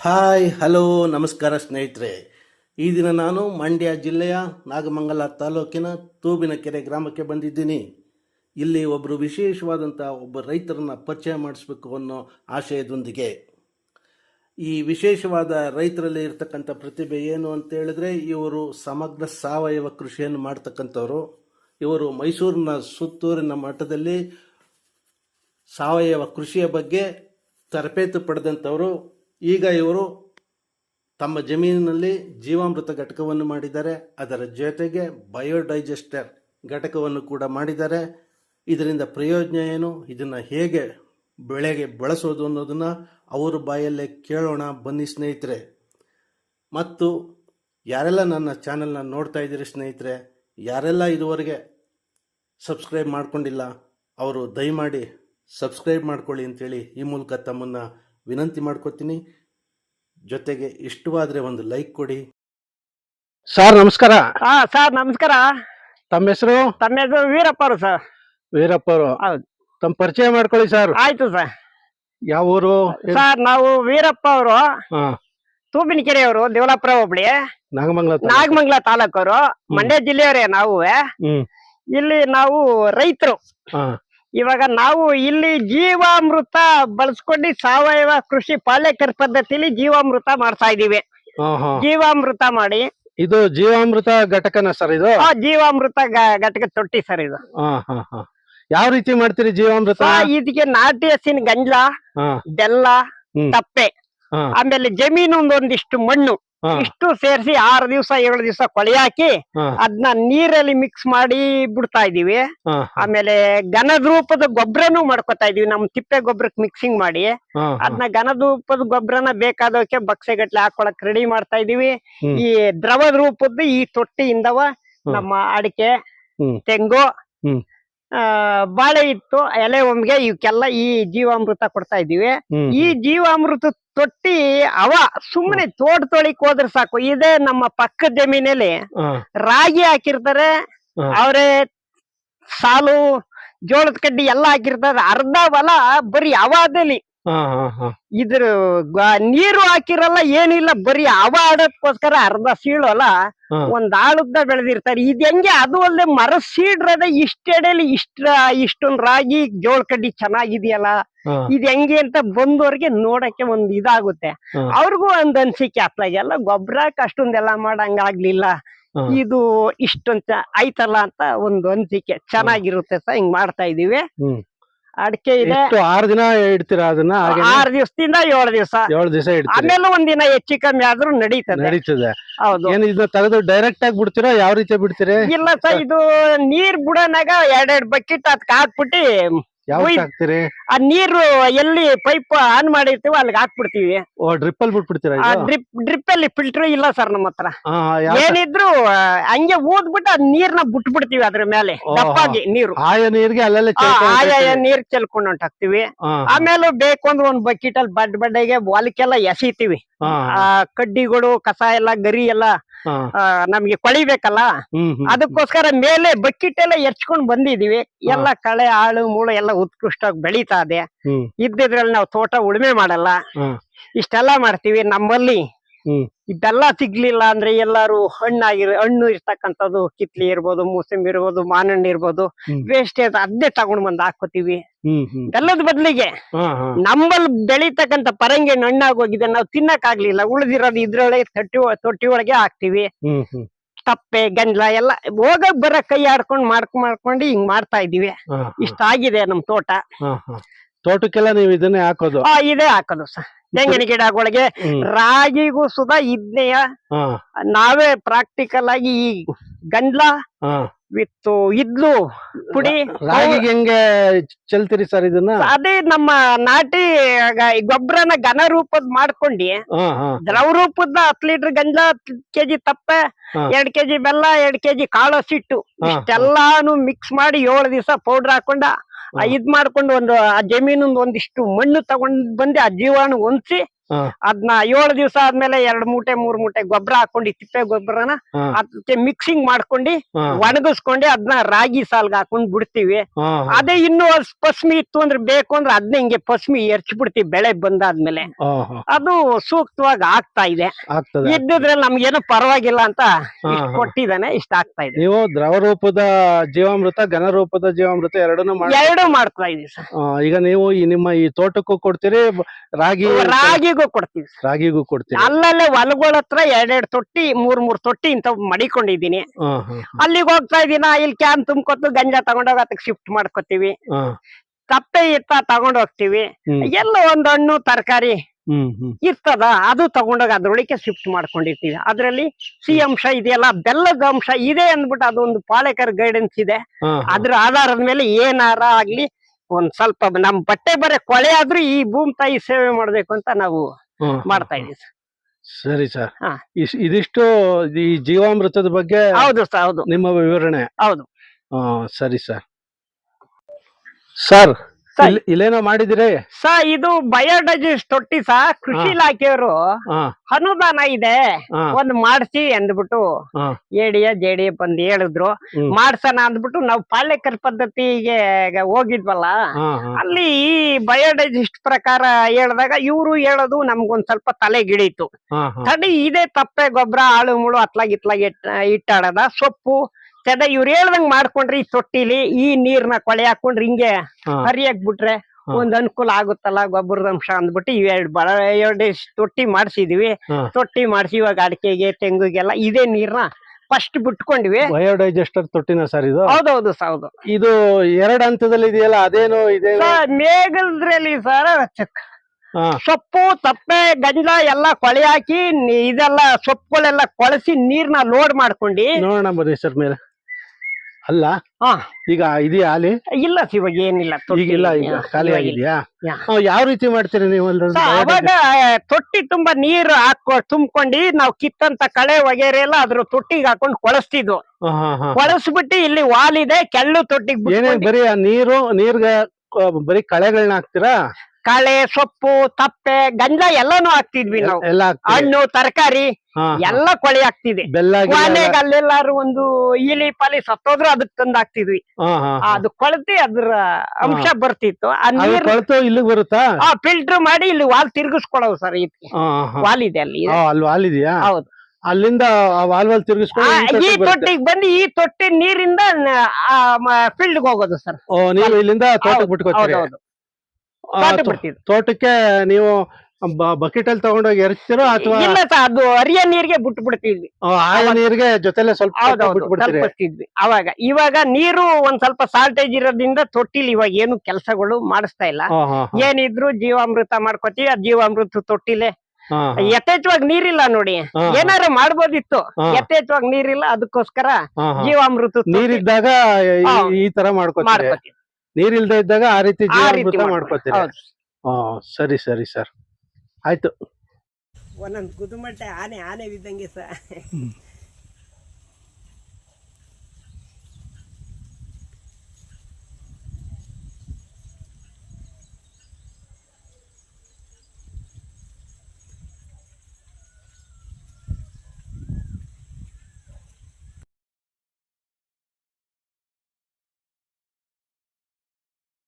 Hi, hello, ನಮಸ್ಕಾರ ಸ್ನೇಹಿತರೆ. ಈ ದಿನ ನಾನು ಮಂಡ್ಯ ಜಿಲ್ಲೆಯ ನಾಗಮಂಗಲ ತಾಲೂಕಿನ ತೂಬಿನಕೆರೆ ಗ್ರಾಮಕ್ಕೆ ಬಂದಿದ್ದೀನಿ. ಇಲ್ಲಿ ಒಬ್ಬರು ವಿಶೇಷವಾದಂಥ ಒಬ್ಬ ರೈತರನ್ನು ಪರಿಚಯ ಮಾಡಿಸ್ಬೇಕು ಅನ್ನೋ ಆಶಯದೊಂದಿಗೆ. ಈ ವಿಶೇಷವಾದ ರೈತರಲ್ಲಿ ಇರ್ತಕ್ಕಂಥ ಪ್ರತಿಭೆ ಏನು ಅಂತ ಹೇಳಿದ್ರೆ, ಇವರು ಸಮಗ್ರ ಸಾವಯವ ಕೃಷಿಯನ್ನು ಮಾಡ್ತಕ್ಕಂಥವ್ರು. ಇವರು ಮೈಸೂರಿನ ಸುತ್ತೂರಿನ ಮಠದಲ್ಲಿ ಸಾವಯವ ಕೃಷಿಯ ಬಗ್ಗೆ ತರಬೇತಿ ಪಡೆದಂಥವರು. ಈಗ ಇವರು ತಮ್ಮ ಜಮೀನಿನಲ್ಲಿ ಜೀವಾಮೃತ ಘಟಕವನ್ನು ಮಾಡಿದ್ದಾರೆ. ಅದರ ಜೊತೆಗೆ ಬಯೋಡೈಜೆಸ್ಟರ್ ಘಟಕವನ್ನು ಕೂಡ ಮಾಡಿದ್ದಾರೆ. ಇದರಿಂದ ಪ್ರಯೋಜನ ಏನು? ಇದನ್ನು ಹೇಗೆ ಬೆಳೆಗೆ ಬಳಸೋದು ಅನ್ನೋದನ್ನು ಅವರ ಬಾಯಲ್ಲೇ ಕೇಳೋಣ ಬನ್ನಿ ಸ್ನೇಹಿತರೆ. ಮತ್ತು ಯಾರೆಲ್ಲ ನನ್ನ ಚಾನೆಲ್ನ ನೋಡ್ತಾ ಇದ್ದೀರಿ ಸ್ನೇಹಿತರೆ, ಯಾರೆಲ್ಲ ಇದುವರೆಗೆ ಸಬ್ಸ್ಕ್ರೈಬ್ ಮಾಡಿಕೊಂಡಿಲ್ಲ, ಅವರು ದಯಮಾಡಿ ಸಬ್ಸ್ಕ್ರೈಬ್ ಮಾಡ್ಕೊಳ್ಳಿ ಅಂತೇಳಿ ಈ ಮೂಲಕ ತಮ್ಮನ್ನು ವಿನಂತಿ ಮಾಡ್ಕೊತೀನಿ. ಜೊತೆಗೆ ಇಷ್ಟವಾದರೆ ಒಂದು ಲೈಕ್ ಕೊಡಿ. ಸರ್ ನಮಸ್ಕಾರ. ಹಾ ಸರ್ ನಮಸ್ಕಾರ. ತಮ್ಮ ಹೆಸರು? ತಮ್ಮ ಹೆಸರು ವೀರಪ್ಪ ಅವರು ಸರ್ ವೀರಪ್ಪ ಅವರು. ಹೌದು. ತಮ್ಮ ಪರಿಚಯ ಮಾಡ್ಕೊಳ್ಳಿ ಸರ್ ಆಯ್ತು ಸರ್ ಯಾವ ಊರು? ಸರ್ ನಾವು ವೀರಪ್ಪ ಅವರು. ಹಾ. ತೂಬಿನಕೆರೆ ಅವರು ದೇವಲಾಪುರ ಹೋಬಳಿ. ನಾಗಮಂಗಲ ತಾಲೂಕು. ನಾಗಮಂಗಲ ತಾಲೂಕವರು. ಮಂಡ್ಯ ಜಿಲ್ಲೆಯವರೇ ನಾವು. ಹ್ಮ್. ಇಲ್ಲಿ ನಾವು ರೈತರು. ಹಾ. ಇವಾಗ ನಾವು ಇಲ್ಲಿ ಜೀವಾಮೃತ ಬಳಸ್ಕೊಂಡು ಸಾವಯವ ಕೃಷಿ ಪಾಲೇಕರ್ ಪದ್ಧತಿಲಿ ಜೀವಾಮೃತ ಮಾಡ್ತಾ ಇದೀವಿ ಜೀವಾಮೃತ ಮಾಡಿ. ಇದು ಜೀವಾಮೃತ ಘಟಕನ ಸರ್ ಇದು? ಆ ಜೀವಾಮೃತ ಘಟಕ ತೊಟ್ಟಿ ಸರ್ ಇದು. ಯಾವ ರೀತಿ ಮಾಡ್ತೀರಿ ಜೀವಾಮೃತ? ಇದಕ್ಕೆ ನಾಟಿ ಹಸಿನ ಗಂಜಲ ಬೆಲ್ಲ. ತಪ್ಪೆ ಆಮೇಲೆ ಜಮೀನು ಒಂದಿಷ್ಟು ಮಣ್ಣು. ಇಷ್ಟು ಸೇರಿಸಿ ಆರು ದಿವಸ ಏಳು ದಿವಸ ಕೊಳೆ ಹಾಕಿ ಅದನ್ನ ನೀರಲ್ಲಿ ಮಿಕ್ಸ್ ಮಾಡಿ ಬಿಡ್ತಾ ಇದೀವಿ ಆಮೇಲೆ ಘನದ ರೂಪದ ಗೊಬ್ಬರನು ಮಾಡ್ಕೊತಾ ಇದೀವಿ ನಮ್ ತಿಪ್ಪೆ ಗೊಬ್ಬರಕ್ಕೆ ಮಿಕ್ಸಿಂಗ್ ಮಾಡಿ. ಅದನ್ನ ಘನದ ರೂಪದ ಗೊಬ್ಬರನ ಬೇಕಾದವಕ್ಕೆ ಬಕ್ಸೆ ಗಟ್ಲೆ ಹಾಕೊಳಕ್ ರೆಡಿ ಮಾಡ್ತಾ ಇದೀವಿ ಈ ದ್ರವದ ರೂಪದ ಈ ತೊಟ್ಟಿಯಿಂದವ ನಮ್ಮ ಅಡಿಕೆ. ತೆಂಗು ಬಾಳೆ ಇತ್ತು ಎಲೆ ಒಮ್ಗೆ ಇವಕ್ಕೆಲ್ಲ ಈ ಜೀವಾಮೃತ ಕೊಡ್ತಾ ಇದೀವಿ ಈ ಜೀವಾಮೃತ ತೊಟ್ಟಿ ಅವ ಸುಮ್ಮನೆ ತೋಟ ತೊಳಿಕ್ ಹೋದ್ರೆ ಸಾಕು. ಇದೇ ನಮ್ಮ ಪಕ್ಕದ ಜಮೀನಲ್ಲಿ ರಾಗಿ ಹಾಕಿರ್ತಾರೆ. ಅವ್ರೆ ಸಾಲು ಜೋಳದ ಕಡ್ಡಿ ಎಲ್ಲಾ ಹಾಕಿರ್ತಾರೆ. ಅರ್ಧ ಹೊಲ ಬರೀ ಅವಾದಲ್ಲಿ ಇದ್ರ ನೀರು ಹಾಕಿರಲ್ಲ ಏನಿಲ್ಲ ಬರೀ ಅವ ಆಡೋದಕ್ಕೋಸ್ಕರ ಅರ್ಧ ಸೀಳು ಅಲ್ಲ ಒಂದ್ ಆಳುದ್ದ ಬೆಳೆದಿರ್ತಾರೆ. ಇದ್ ಹೆಂಗೆ ಅದು ಅಲ್ಲದೆ ಮರ ಸೀಡ್ರದ ಇಷ್ಟೆಡೆಯಲ್ಲಿ ಇಷ್ಟ ಇಷ್ಟೊಂದ್ ರಾಗಿ ಜೋಳ ಕಡ್ಡಿ ಚೆನ್ನಾಗಿದೆಯಲ್ಲ ಇದ್ ಹೆಂಗೆ ಅಂತ ಬಂದವ್ರಿಗೆ ನೋಡಕ್ಕೆ ಒಂದ್ ಇದಾಗುತ್ತೆ. ಅವ್ರಿಗೂ ಒಂದ್ ಅನ್ಸಿಕೆ ಅತ್ಲಾಗೆಲ್ಲ ಗೊಬ್ಬರ ಅಷ್ಟೊಂದೆಲ್ಲ ಮಾಡಂಗಾಗ್ಲಿಲ್ಲ. ಇದು ಇಷ್ಟೊಂದ್ ಐತಲ್ಲ ಆಯ್ತಲ್ಲ ಅಂತ ಒಂದು ಅನ್ಸಿಕೆ. ಚೆನ್ನಾಗಿರುತ್ತೆ ಸರ್ ಹಿಂಗ್ ಮಾಡ್ತಾ ಇದೀವಿ. ಅಡಿಕೆ ಇದೆ. ಇಷ್ಟು ಆರು ದಿನ ಇಡ್ತೀರಾ ಅದನ್ನ? ಹಾಗೆ ಆರ್ ದಿವಸದಿಂದ ಏಳು ದಿವಸ. ಏಳು ದಿವಸ ಇಡ್ತೀರಿ. ಆಮೇಲೆ ಒಂದಿನ ಹೆಚ್ಚು ಕಮ್ಮಿ ಆದ್ರೂ ನಡೀತದೆ. ನಡೀತದೆ. ಹೌದು. ಏನ್ ಇದನ್ನ ತೆಗೆದು ಡೈರೆಕ್ಟ್ ಆಗಿ ಬಿಡ್ತೀರಾ? ಯಾವ ರೀತಿ ಬಿಡ್ತೀರಿ? ಇಲ್ಲ ಸರ್ ಇದು ನೀರ್ ಬಿಡೋನಾಗ ಎರಡ್ ಬಕೆಟ್ ಅದಕ್ಕೆ ಹಾಕ್ಬಿಟ್ಟು ಹಾಕ್ತೀರಿ ಆ ನೀರು ಎಲ್ಲಿ ಪೈಪ್ ಆನ್ ಮಾಡಿರ್ತೀವಿ ಅಲ್ಲಿಗೆ ಹಾಕ್ಬಿಡ್ತೀವಿ. ಓ ಡ್ರಿಪ್ ಅಲ್ಲಿ ಬಿಟ್ಬಿಡ್ತೀರಾ ಆ ಇದು? ಡ್ರಿಪ್ ಡ್ರಿಪ್ ಅಲ್ಲಿ ಫಿಲ್ಟರ್ ಇಲ್ಲ ಸರ್ ನಮ್ಮ ಹತ್ರ. ಹಾ ಯಾವ ಏನಿದ್ರು ಆ, ಹಂಗೆ ಊದ್ಬಿಟ್ಟು ಅದ್ ನೀರ್ನ ಬಿಟ್ಬಿಡ್ತೀವಿ ಅದ್ರ ಮೇಲೆ. ದಪ್ಪಾಗಿ ನೀರು. ಆಯ ನೀರ್ಗೆ ಅಲ್ಲೆಲ್ಲ ಆ, ಚೆಲ್ಕೊಂಡು ಆಯಾ. ನೀರ್ ಚೆಲ್ಕೊಂಡು ಹೊಂಟಾಕ್ತಿವಿ. ಹಾ, ಆಮೇಲೆ ಬೇಕು ಅಂದ್ರೆ ಒಂದ್ ಬಕೆಟ್ ಅಲ್ಲಿ ಬಡ್ ಬಡ್ಡೆಗೆ ಹೊಲಕ್ಕೆಲ್ಲ ಎಸಿತೀವಿ. ಆ ಕಡ್ಡಿಗಳು ಕಸ ಎಲ್ಲ ಗರಿ ಎಲ್ಲ ನಮ್ಗೆ ಕೊಳಿಬೇಕಲ್ಲ? ಅದಕ್ಕೋಸ್ಕರ ಮೇಲೆ ಬಕೆಟ್ ಎಲ್ಲ ಎರ್ಚ್ಕೊಂಡ್ ಬಂದಿದೀವಿ. ಎಲ್ಲ ಕಳೆ ಆಳು ಮೂಳು ಎಲ್ಲ ಉತ್ಕೃಷ್ಟವಾಗಿ ಬೆಳೀತಾ ಇದೆ. ಇದ್ದಿದ್ರಲ್ಲಿ ನಾವು ತೋಟ ಉಳುಮೆ ಮಾಡಲ್ಲ. ಇಷ್ಟೆಲ್ಲ ಮಾಡ್ತೀವಿ ನಮ್ಮಲ್ಲಿ. ಹ್ಮ್. ಇದೆಲ್ಲ ಸಿಗ್ಲಿಲ್ಲ ಅಂದ್ರೆ ಎಲ್ಲಾರು ಹಣ್ಣಾಗಿರ ಹಣ್ಣು ಇರ್ತಕ್ಕಂಥದ್ದು ಕಿತ್ಲಿ ಇರ್ಬೋದು ಮೂಸಂಬಿ ಇರ್ಬೋದು ಮಾನಣ್ಣ ಇರ್ಬೋದು. ವೇಸ್ಟೇಜ್ ಅದೇ ತಗೊಂಡ್ ಬಂದ್ ಹಾಕೋತೀವಿ. ಬೆಲ್ಲದ ಬದಲಿಗೆ ನಮ್ಮಲ್ಲಿ ಬೆಳೀತಕ್ಕಂತ ಪರಂಗಿ ಹಣ್ಣಾಗಿ ಹಣ್ಣಾಗೋಗಿದೆ ನಾವು ತಿನ್ನಕ್ ಆಗ್ಲಿಲ್ಲ ಉಳಿದಿರೋದು ಇದ್ರೊಳಗೆ ತೊಟ್ಟಿ ತೊಟ್ಟಿ ಒಳಗೆ ಹಾಕ್ತಿವಿ. ತಪ್ಪೆ ಗಂಜ್ಲ ಎಲ್ಲ ಹೋಗ ಬರ ಕೈ ಆಡ್ಕೊಂಡ್ ಮಾಡ್ಕೊಂಡ್ ಮಾಡ್ಕೊಂಡು ಹಿಂಗ್ ಮಾಡ್ತಾ ಇದೀವಿ ಇಷ್ಟ ಆಗಿದೆ ನಮ್ ತೋಟ. ತೋಟಕ್ಕೆಲ್ಲ ನೀವು ಇದನ್ನೇ ಹಾಕೋದು ಆ ಇದೇ ಹಾಕೋದು ಸರ್ ತೆಂಗಿನ ಗಿಡಗಳಿಗೆ ಹ್ಮ್, ರಾಗಿಗೂ ಸುದಾ ಇದ್ನೆಯ ಹಾ, ನಾವೇ ಪ್ರಾಕ್ಟಿಕಲ್ ಆಗಿ ಈ ಗಂಡ್ಲ ಹಾ. ವಿತ್ ಇದ್ಲು ಪುಡಿ ರಾಗಿ ಹೆಂಗೆ ಚೆಲ್ತೀರಿ ಸರ್ ಇದನ್ನ ಅದೇ ನಮ್ಮ ನಾಟಿ ಗೊಬ್ಬರನ ಘನ ರೂಪದ್ ಮಾಡ್ಕೊಂಡಿ ಹಾ, ಹಾ, ದ್ರವ ರೂಪದ ಹತ್ ಲೀಟರ್ ಗಂಜಲ ಹತ್ ಕೆಜಿ ತಪ್ಪೆ ಹಾ. ಎರಡ್ ಕೆಜಿ ಬೆಲ್ಲ ಎರಡ್ ಕೆಜಿ ಕಾಳು ಸಿಟ್ಟು ಹಾ. ಇಷ್ಟೆಲ್ಲಾನು ಮಿಕ್ಸ್ ಮಾಡಿ ಏಳು ದಿವಸ ಪೌಡರ್ ಹಾಕೊಂಡ. ಇದ್ ಮಾಡ್ಕೊಂಡು ಒಂದು ಆ ಜಮೀನಿಂದ ಒಂದಿಷ್ಟು ಮಣ್ಣು ತಗೊಂಡ್ ಬಂದಿ ಆ ಜೀವಾಣು ಹೊಂದ್ಸಿ ಹಾ. ಅದನ್ನ ಏಳು ದಿವಸ ಆದ್ಮೇಲೆ ಎರಡ್ ಮೂಟೆ ಮೂರ್ ಮೂಟೆ ಗೊಬ್ಬರ ಹಾಕೊಂಡು ತಿಪ್ಪೆ ಗೊಬ್ಬರನ. ಅದಕ್ಕೆ ಮಿಕ್ಸಿಂಗ್ ಮಾಡ್ಕೊಂಡಿ ಒಣಗಿಸ್ಕೊಂಡಿ ಅದನ್ನ ರಾಗಿ ಸಾಲ್ಗ್ ಹಾಕೊಂಡ್ ಬಿಡ್ತೀವಿ. ಅದೇ ಇನ್ನು ಪಸ್ಮಿ ಇತ್ತು ಅಂದ್ರೆ ಬೇಕು ಅಂದ್ರೆ ಅದನ್ನ ಹಿಂಗೆ ಪಸ್ಮಿ ಎರ್ಚ್ ಬಿಡ್ತೀವಿ ಬೆಳೆ ಬಂದಾದ್ಮೇಲೆ. ಅದು ಸೂಕ್ತವಾಗಿ ಆಗ್ತಾ ಇದೆ. ಇದ್ದಿದ್ರೆ ನಮ್ಗೇನು ಪರವಾಗಿಲ್ಲ ಅಂತ ಕೊಟ್ಟಿದಾನೆ ಕೊಟ್ಟಿದ್ದಾನೆ ಇಷ್ಟ ಆಗ್ತಾ ಇದೆ. ನೀವು ದ್ರವ ರೂಪದ ಜೀವಾಮೃತ ಘನ ರೂಪದ ಜೀವಾಮೃತ ಎರಡನ್ನೂ ಎರಡು ಮಾಡ್ತಾ ಇದೀವಿ ಈಗ ನೀವು ಈ ನಿಮ್ಮ ಈ ತೋಟಕ್ಕೂ ಕೊಡ್ತೀರಿ ರಾಗಿ ರಾಗಿ ರಾಗಿಗೂ ಕೊಡ್ತೀವಿ ರಾಗಿಗೂ ಕೊಡ್ತೀವಿ ಅಲ್ಲಲ್ಲೇ ಹೊಲಗಳ ಹತ್ರ ಎರಡೆರಡು ತೊಟ್ಟಿ ಮೂರ್ ಮೂರ್ ತೊಟ್ಟಿ ಇಂತ ಮಡಿಕೊಂಡಿದೀನಿ ಅಲ್ಲಿಗೆ ಹೋಗ್ತಾ ಇದೀನ ಇಲ್ಲಿ ಕ್ಯಾನ್ ತುಂಬ್ಕೊತು ಗಂಜಾ ತಗೊಂಡೋಗ ಅದಕ್ಕೆ ಶಿಫ್ಟ್ ಮಾಡ್ಕೋತೀವಿ. ತಪ್ಪೆ ಕಪ್ಪೆ ಇತ್ತ ತಗೊಂಡ್ ಹೋಗ್ತೀವಿ. ಎಲ್ಲ ಒಂದ್ ಹಣ್ಣು ತರಕಾರಿ ಇರ್ತದ ಅದು ತಗೊಂಡೋಗ ಅದ್ರೊಳಗೆ ಶಿಫ್ಟ್ ಮಾಡ್ಕೊಂಡಿರ್ತೀವಿ. ಅದ್ರಲ್ಲಿ ಸಿ ಅಂಶ ಇದೆಯಲ್ಲ ಬೆಲ್ಲದ ಅಂಶ ಇದೆ ಅಂದ್ಬಿಟ್ಟು ಅದೊಂದು ಪಾಳೆಕರ್ ಗೈಡೆನ್ಸ್ ಇದೆ. ಅದ್ರ ಆಧಾರದ ಮೇಲೆ ಏನಾರ ಆಗ್ಲಿ ಒಂದ್ ಸ್ವಲ್ಪ ನಮ್ ಬಟ್ಟೆ ಬರೆ ಕೊಳೆ ಆದ್ರೂ ಈ ಭೂಮಿ ತಾಯಿ ಸೇವೆ ಮಾಡ್ಬೇಕು ಅಂತ ನಾವು ಮಾಡ್ತಾ. ಇದೀವಿ ಸರ್. ಸರಿ ಸರ್ ಹಾ. ಇಸ್- ಇದಿಷ್ಟು ಈ ಜೀವಾಮೃತದ ಬಗ್ಗೆ ಹೌದು ಸರ್ ಹೌದು ನಿಮ್ಮ ವಿವರಣೆ ಹೌದು ಹಾ ಸರಿ ಸರ್ ಸರ್ ಇಲ್ಲೇನೋ ಮಾಡಿದಿರಿ? ಸ ಇದು ಬಯೋಡೈಜೆಸ್ಟ್ ತೊಟ್ಟಿ ಸ ಕೃಷಿ ಇಲಾಖೆಯವರು ಅನುದಾನ ಇದೆ. ಒಂದು ಮಾಡ್ಸಿ ಅಂದ್ಬಿಟ್ಟು. ಎಡಿಯ ಜೆಡಿ ಬಂದ್ ಹೇಳಿದ್ರು. ಮಾಡ್ಸೋಣ ಅಂದ್ಬಿಟ್ಟು ನಾವು ಪಾಳ್ಯಕರ್ ಪದ್ಧತಿಗೆ ಹೋಗಿದ್ವಲ್ಲ ಅಲ್ಲಿ ಈ ಬಯೋಡೈಜೆಸ್ಟ್ ಪ್ರಕಾರ ಹೇಳಿದಾಗ ಇವ್ರು ಹೇಳೋದು ನಮ್ಗೊಂದ್ ಸ್ವಲ್ಪ ತಲೆಗಿಡೀತು ತಡಿ ಇದೇ ತಪ್ಪೆ ಗೊಬ್ಬರ ಆಳು ಮುಳು ಅತ್ಲಾಗ್ ಇತ್ಲಾಗ್ ಇಟ್ ಇಟ್ಟಾಡದ ಸೊಪ್ಪು ಸದ ಇವ್ರು ಹೇಳ್ದಂಗ್ ಮಾಡ್ಕೊಂಡ್ರಿ ಈ ತೊಟ್ಟಿಲಿ ಈ ನೀರ್ನ ಕೊಳೆ ಹಾಕೊಂಡ್ರಿ ಹಿಂಗೆ ಹರಿಯಾಕ್ ಬಿಟ್ರೆ. ಒಂದ್ ಅನುಕೂಲ ಆಗುತ್ತಲ್ಲ ಗೊಬ್ಬರದ ಅಂಶ ಅಂದ್ಬಿಟ್ಟು ಇವೆರಡು ಬಳ ಎರಡು ತೊಟ್ಟಿ ಮಾಡ್ಸಿದೀವಿ. ತೊಟ್ಟಿ ಮಾಡ್ಸಿ ಇವಾಗ ಅಡಿಕೆಗೆ ತೆಂಗುಗೆಲ್ಲ ಇದೇ ನೀರ್ನ ಫಸ್ಟ್ ಬಿಟ್ಕೊಂಡ್ವಿ. ಬಯೋಡೈಜೆಸ್ಟರ್ ತೊಟ್ಟಿನ ಸರ್ ಇದು? ಹೌದೌದು ಹೌದು ಹೌದು. ಇದು ಎರಡ್ ಹಂತದಲ್ಲಿ ಇದೆಯಲ್ಲ ಅದೇನು ಇದೆ? ಮೇಘದ್ರಲ್ಲಿ ಸರ್ ಸೊಪ್ಪು ತಪ್ಪೆ ಗಂಜ ಎಲ್ಲ ಕೊಳೆ ಹಾಕಿ ಇದೆಲ್ಲ ಸೊಪ್ಪುಗಳೆಲ್ಲ ಕೊಳಸಿ ನೀರ್ನ ಲೋಡ್ ಮಾಡ್ಕೊಂಡಿ. ನೋಡೋಣ ಬರ್ರಿ ಸರ್ ಮೇಲೆ. ಅಲ್ಲ? ಹಾ. ಈಗ ಇದೆಯಾ ಅಲ್ಲಿ? ಇಲ್ಲ ಸ ಇವಾಗ ಏನಿಲ್ಲ ತೊಟ್ಟಿ ಈಗಿಲ್ಲ ಈಗ ಇಲ್ಲ, ಖಾಲಿ ಆಗಿದೆಯಾ? ಇಲ್ಲ. ಆಗಿದ್ಯಾ ಯಾ. ಹಾ, ಯಾವ ರೀತಿ ಮಾಡ್ತೀರಿ ನೀವು ಅಲ್ರಿ ಸ ಅವಾಗ ತೊಟ್ಟಿ ತುಂಬಾ ನೀರು ಹಾಕೊ ತುಂಬ್ಕೊಂಡಿ ನಾವು ಕಿತ್ತಂತ ಕಳೆ ವಗೇರೆ ಎಲ್ಲ ಅದ್ರ ತೊಟ್ಟಿಗೆ ಹಾಕೊಂಡು ಕೊಳಸ್ತಿದ್ವು. ಕೊಳಸ್ಬಿಟ್ಟು ಇಲ್ಲಿ ವಾಲಿದೆ ಇದೆ ಕೆಳ್ಳು ತೊಟ್ಟಿಗೆ ಬರೀ ಆ ನೀರು ನೀರ್ಗ ಆ, ಬರೀ ಕಳೆಗಳನ್ನ ಹಾಕ್ತೀರಾ? ಕಳೆ ಸೊಪ್ಪು ತಪ್ಪೆ ಗಂಜ ಎಲ್ಲಾನು ಹಾಕ್ತಿದ್ವಿ ನಾವು. ಹಣ್ಣು ತರಕಾರಿ. ಎಲ್ಲ ಕೊಳೆ ಕೊನೆಗೆ ಅಲ್ಲೆಲ್ಲಾರು ಒಂದು ಇಲಿ ಪಾಲಿ ಸತ್ತೋದ್ರು ಅದಕ್ ತಂದ್ ಹಾಕ್ತಿದ್ವಿ. ಅದು ಕೊಳತಿ ಅದ್ರ ಅಂಶ ಬರ್ತಿತ್ತು. ಆ ಅದು ನೀರ್ ಕೊಳ್ತು ಇಲ್ಲಿಗೆ ಬರುತ್ತಾ? ಫಿಲ್ಟರ್ ಮಾಡಿ ಇಲ್ಲಿ ವಾಲ್ ತಿರ್ಗಿಸ್ಕೊಳವು ಸರ್ ಇದಕ್ಕೆ ವಾಲ್ ಇದೆ ಅಲ್ಲಿ. ವಾಲ್ ಇದೆಯಾ? ಹೌದು. ಅಲ್ಲಿಂದ ಆ ತಿರುಗಿಸ್ಕೊಂಡು ಈ ತೊಟ್ಟಿಗ್ ಬಂದು ಈ ತೊಟ್ಟಿ ನೀರಿಂದ ಫೀಲ್ಡ್ ಹೋಗೋದು ಸರ್. ನೀವು ಇಲ್ಲಿಂದ ತೋಟಕ್ಕೆ ಬಿಟ್ಕೋತೀರಿ. ತೋಟಕ್ಕೆ ನೀವು ಬಕೆಟ್ ಅಲ್ಲಿ ತಗೊಂಡೋಗಿ ಎರಚ್ತಿರೋ ಅಥವಾ ಇಲ್ಲ ಸರ್ ಅದು ಅರಿಯ ನೀರಿಗೆ ಬಿಟ್ಟು ಬಿಡ್ತಿದ್ವಿ. ಆಯ ನೀರಿಗೆ ಜೊತೆಲೆ ಸ್ವಲ್ಪ ಅವಾಗ ಇವಾಗ ನೀರು ಒಂದ್ ಸ್ವಲ್ಪ ಸಾಲ್ಟೇಜ್ ಇರೋದ್ರಿಂದ ತೊಟ್ಟಿಲಿ ಇವಾಗ ಏನು ಕೆಲಸಗಳು ಮಾಡಿಸ್ತಾ ಇಲ್ಲ. ಏನಿದ್ರು ಜೀವಾಮೃತ ಮಾಡ್ಕೋತೀವಿ ಆ ಜೀವಾಮೃತ ತೊಟ್ಟಿಲೆ. ಯಥೇಚ್ವಾಗಿ ನೀರಿಲ್ಲ ನೋಡಿ. ಏನಾರು ಮಾಡ್ಬೋದಿತ್ತು. ಯಥೇಚ್ವಾಗಿ ನೀರಿಲ್ಲ ಅದಕ್ಕೋಸ್ಕರ. ಜೀವಾಮೃತ ನೀರಿದ್ದಾಗ ಈ- ತರ ಮಾಡ್ಕೋ ಮಾಡ್ಕೋತೀವಿ. ನೀರಿಲ್ದೇ ಇದ್ದಾಗ ಆ ರೀತಿ ಜೀವಾಮೃತ. ಮಾಡ್ಕೋತೀರಿ? ಹೌದು. ಹಾ ಸರಿ ಸರಿ ಸರ್. ಆಯ್ತು. ಒಂದೊಂದು ಕುದುಮಟ್ಟೆ ಆನೆ ಆನೆ ಬಿದ್ದಂಗೆ ಸರ್